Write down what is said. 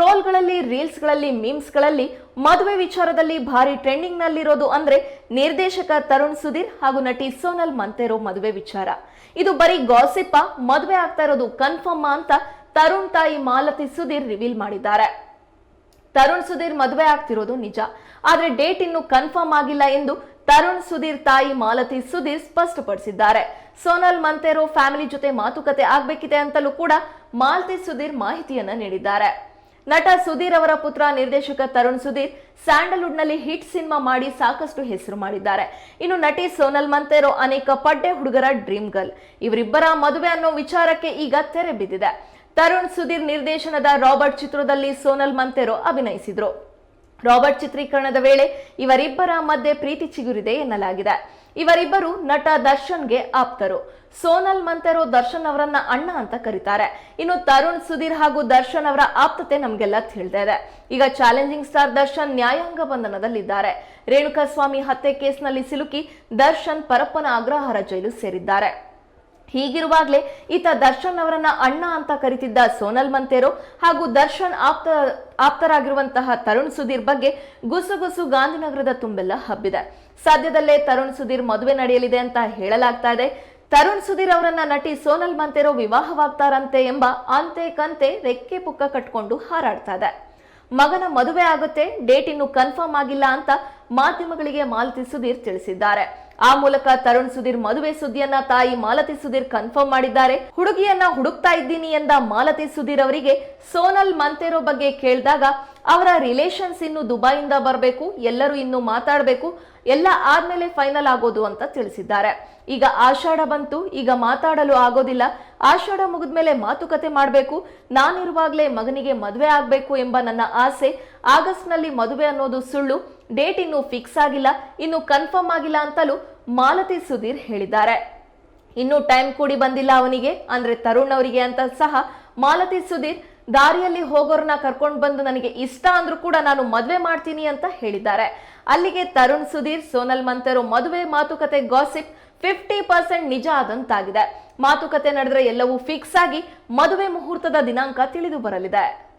ಟ್ರೋಲ್ಗಳಲ್ಲಿ, ರೀಲ್ಸ್ಗಳಲ್ಲಿ, ಮೀಮ್ಸ್ಗಳಲ್ಲಿ ಮದುವೆ ವಿಚಾರದಲ್ಲಿ ಭಾರಿ ಟ್ರೆಂಡಿಂಗ್ ನಲ್ಲಿರೋದು ಅಂದ್ರೆ ನಿರ್ದೇಶಕ ತರುಣ್ ಸುಧೀರ್ ಹಾಗೂ ನಟಿ ಸೋನಲ್ ಮಂತೆರೋ ಮದುವೆ ವಿಚಾರ. ಇದು ಬರೀ ಗಾಸಿಪ್ಪ ಮದುವೆ ಆಗ್ತಾ ಇರೋದು ಕನ್ಫರ್ಮ್ ಅಂತ ತರುಣ್ ತಾಯಿ ಮಾಲತಿ ಸುಧೀರ್ ರಿವೀಲ್ ಮಾಡಿದ್ದಾರೆ. ತರುಣ್ ಸುಧೀರ್ ಮದುವೆ ಆಗ್ತಿರೋದು ನಿಜ, ಆದ್ರೆ ಡೇಟ್ ಇನ್ನು ಕನ್ಫರ್ಮ್ ಆಗಿಲ್ಲ ಎಂದು ತರುಣ್ ಸುಧೀರ್ ತಾಯಿ ಮಾಲತಿ ಸುಧೀರ್ ಸ್ಪಷ್ಟಪಡಿಸಿದ್ದಾರೆ. ಸೋನಲ್ ಮಂತೆರೋ ಫ್ಯಾಮಿಲಿ ಜೊತೆ ಮಾತುಕತೆ ಆಗ್ಬೇಕಿದೆ ಅಂತಲೂ ಕೂಡ ಮಾಲತಿ ಸುಧೀರ್ ಮಾಹಿತಿಯನ್ನ ನೀಡಿದ್ದಾರೆ. ನಟ ಸುಧೀರ್ ಅವರ ಪುತ್ರ ನಿರ್ದೇಶಕ ತರುಣ್ ಸುಧೀರ್ ಸ್ಯಾಂಡಲ್ವುಡ್ನಲ್ಲಿ ಹಿಟ್ ಸಿನಿಮಾ ಮಾಡಿ ಸಾಕಷ್ಟು ಹೆಸರು ಮಾಡಿದ್ದಾರೆ. ಇನ್ನು ನಟಿ ಸೋನಲ್ ಮಂತೆರೋ ಅನೇಕ ಪಡ್ಡೆ ಹುಡುಗರ ಡ್ರೀಮ್ ಗರ್ಲ್. ಇವರಿಬ್ಬರ ಮದುವೆ ಅನ್ನೋ ವಿಚಾರಕ್ಕೆ ಈಗ ತೆರೆ ಬಿದ್ದಿದೆ. ತರುಣ್ ಸುಧೀರ್ ನಿರ್ದೇಶನದ ರಾಬರ್ಟ್ ಚಿತ್ರದಲ್ಲಿ ಸೋನಲ್ ಮಂತೆರೋ ಅಭಿನಯಿಸಿದ್ರು. ರಾಬರ್ಟ್ ಚಿತ್ರೀಕರಣದ ವೇಳೆ ಇವರಿಬ್ಬರ ಮಧ್ಯೆ ಪ್ರೀತಿ ಚಿಗುರಿದೆ ಎನ್ನಲಾಗಿದೆ. ಇವರಿಬ್ಬರು ನಟ ದರ್ಶನ್ಗೆ ಆಪ್ತರು. ಸೋನಲ್ ಮಂತೆರೋ ದರ್ಶನ್ ಅವರನ್ನ ಅಣ್ಣ ಅಂತ ಕರೀತಾರೆ. ಇನ್ನು ತರುಣ್ ಸುಧೀರ್ ಹಾಗೂ ದರ್ಶನ್ ಅವರ ಆಪ್ತತೆ ನಮ್ಗೆಲ್ಲ ತಿಳಿದೇ ಇದೆ. ಈಗ ಚಾಲೆಂಜಿಂಗ್ ಸ್ಟಾರ್ ದರ್ಶನ್ ನ್ಯಾಯಾಂಗ ಬಂಧನದಲ್ಲಿದ್ದಾರೆ. ರೇಣುಕಾಸ್ವಾಮಿ ಹತ್ಯೆ ಕೇಸ್ನಲ್ಲಿ ಸಿಲುಕಿ ದರ್ಶನ್ ಪರಪ್ಪನ ಅಗ್ರಹಾರ ಜೈಲು ಸೇರಿದ್ದಾರೆ. ಹೀಗಿರುವಾಗಲೇ ಈತ ದರ್ಶನ್ ಅವರನ್ನ ಅಣ್ಣ ಅಂತ ಕರಿತಿದ್ದ ಸೋನಲ್ ಮಂತೇರೋ ಹಾಗೂ ದರ್ಶನ್ ಆಪ್ತ, ಆಪ್ತರಾಗಿರುವಂತಹ ತರುಣ್ ಸುಧೀರ್ ಬಗ್ಗೆ ಗುಸುಗುಸು ಗಾಂಧಿನಗರದ ತುಂಬೆಲ್ಲ ಹಬ್ಬಿದೆ. ಸದ್ಯದಲ್ಲೇ ತರುಣ್ ಸುಧೀರ್ ಮದುವೆ ನಡೆಯಲಿದೆ ಅಂತ ಹೇಳಲಾಗ್ತಾ ಇದೆ. ತರುಣ್ ಸುಧೀರ್ ಅವರನ್ನ ನಟಿ ಸೋನಲ್ ಮಂತೇರೋ ವಿವಾಹವಾಗ್ತಾರಂತೆ ಎಂಬ ಅಂತೆ ಕಂತೆ ರೆಕ್ಕೆ ಪುಕ್ಕ ಕಟ್ಕೊಂಡು ಹಾರಾಡ್ತಾ ಇದೆ. ಮಗನ ಮದುವೆ ಆಗುತ್ತೆ, ಡೇಟ್ ಇನ್ನು ಕನ್ಫರ್ಮ್ ಆಗಿಲ್ಲ ಅಂತ ಮಾಧ್ಯಮಗಳಿಗೆ ಮಾಲತಿ ಸುಧೀರ್ ತಿಳಿಸಿದ್ದಾರೆ. ಆ ಮೂಲಕ ತರುಣ್ ಸುಧೀರ್ ಮದುವೆ ಸುದ್ದಿಯನ್ನ ತಾಯಿ ಮಾಲತಿ ಸುಧೀರ್ ಕನ್ಫರ್ಮ್ ಮಾಡಿದ್ದಾರೆ. ಹುಡುಗಿಯನ್ನ ಹುಡುಕ್ತಾ ಇದ್ದೀನಿ ಎಂದ ಮಾಲತಿ ಸುಧೀರ್ ಅವರಿಗೆ ಸೋನಲ್ ಮಂತೆರೋ ಬಗ್ಗೆ ಕೇಳಿದಾಗ ಅವರ ರಿಲೇಷನ್ಸ್ ಇನ್ನು ದುಬೈಯಿಂದ ಬರಬೇಕು, ಎಲ್ಲರೂ ಇನ್ನು ಮಾತಾಡಬೇಕು, ಎಲ್ಲ ಆದ್ಮೇಲೆ ಫೈನಲ್ ಆಗೋದು ಅಂತ ತಿಳಿಸಿದ್ದಾರೆ. ಈಗ ಆಷಾಢ ಬಂತು, ಈಗ ಮಾತಾಡಲು ಆಗೋದಿಲ್ಲ. ಆಷಾಢ ಮುಗಿದ್ಮೇಲೆ ಮಾತುಕತೆ ಮಾಡಬೇಕು, ನಾನಿರುವಾಗಲೇ ಮಗನಿಗೆ ಮದುವೆ ಆಗಬೇಕು ಎಂಬ ನನ್ನ ಆಸೆ. ಆಗಸ್ಟ್ನಲ್ಲಿ ಮದುವೆ ಅನ್ನೋದು ಸುಳ್ಳು ಡೇಟ್ ಇನ್ನು ಫಿಕ್ಸ್ ಆಗಿಲ್ಲ, ಇನ್ನು ಕನ್ಫರ್ಮ್ ಆಗಿಲ್ಲ ಅಂತಲೂ ಮಾಲತಿ ಸುಧೀರ್ ಹೇಳಿದ್ದಾರೆ. ಇನ್ನು ಟೈಮ್ ಕೂಡಿ ಬಂದಿಲ್ಲ ಅವನಿಗೆ, ಅಂದ್ರೆ ತರುಣ್ ಅವರಿಗೆ ಅಂತ ಸಹ ಮಾಲತಿ ಸುಧೀರ್ ದಾರಿಯಲ್ಲಿ ಹೋಗೋರನ್ನ ಕರ್ಕೊಂಡು ಬಂದು ನನಗೆ ಇಷ್ಟ ಅಂದ್ರೂ ಕೂಡ ನಾನು ಮದುವೆ ಮಾಡ್ತೀನಿ ಅಂತ ಹೇಳಿದ್ದಾರೆ. ಅಲ್ಲಿಗೆ ತರುಣ್ ಸುಧೀರ್, ಸೋನಲ್ ಮಂತೆರೋ ಮದುವೆ ಮಾತುಕತೆ ಗಾಸಿಪ್ ಫಿಫ್ಟಿ ಪರ್ಸೆಂಟ್ ನಿಜ ಆದಂತಾಗಿದೆ. ಮಾತುಕತೆ ನಡೆದ್ರೆ ಎಲ್ಲವೂ ಫಿಕ್ಸ್ ಆಗಿ ಮದುವೆ ಮುಹೂರ್ತದ ದಿನಾಂಕ ತಿಳಿದು ಬರಲಿದೆ.